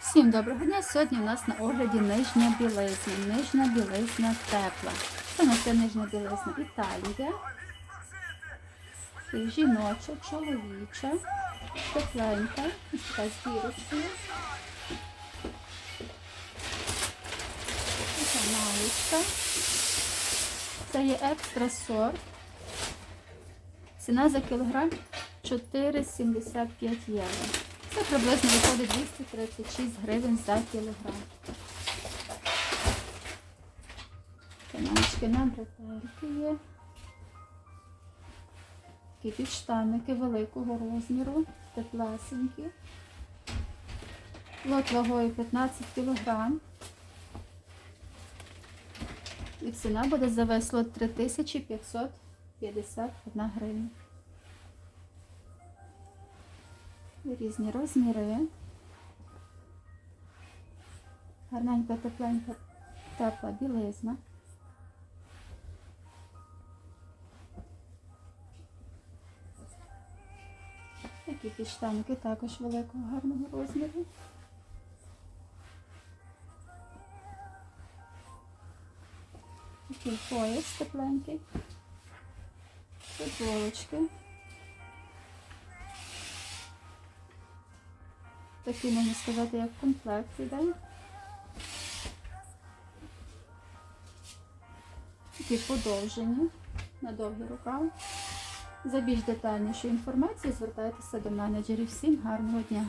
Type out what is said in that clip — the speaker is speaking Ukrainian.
Всім доброго дня! Сьогодні у нас на огляді нижня білизна. Нижня білизна тепла. Це на це нижня білизна Італія. Це Жіноча, чоловіча, тепленька, така з бірочкою. Така маєчка. Це є екстра сорт. Ціна за кілограм 4,75 євро. Це приблизно виходить 236 гривень за кілограм. Каначки на бретельки є. Такі підштанники великого розміру, теплесенькі. Лот вагою 15 кілограм. І ціна буде за весь лот 3551 гривня. Різні розміри. Гарненька, тепленька, тепла білизна. Такі підштанки також великого гарного розміру. Такий пояс тепленький. Футболочки. Такі, можна сказати, як комплект іде. Такі подовжені на довгі рукав. За більш детальнішою інформацією звертайтеся до менеджерів. Всім гарного дня!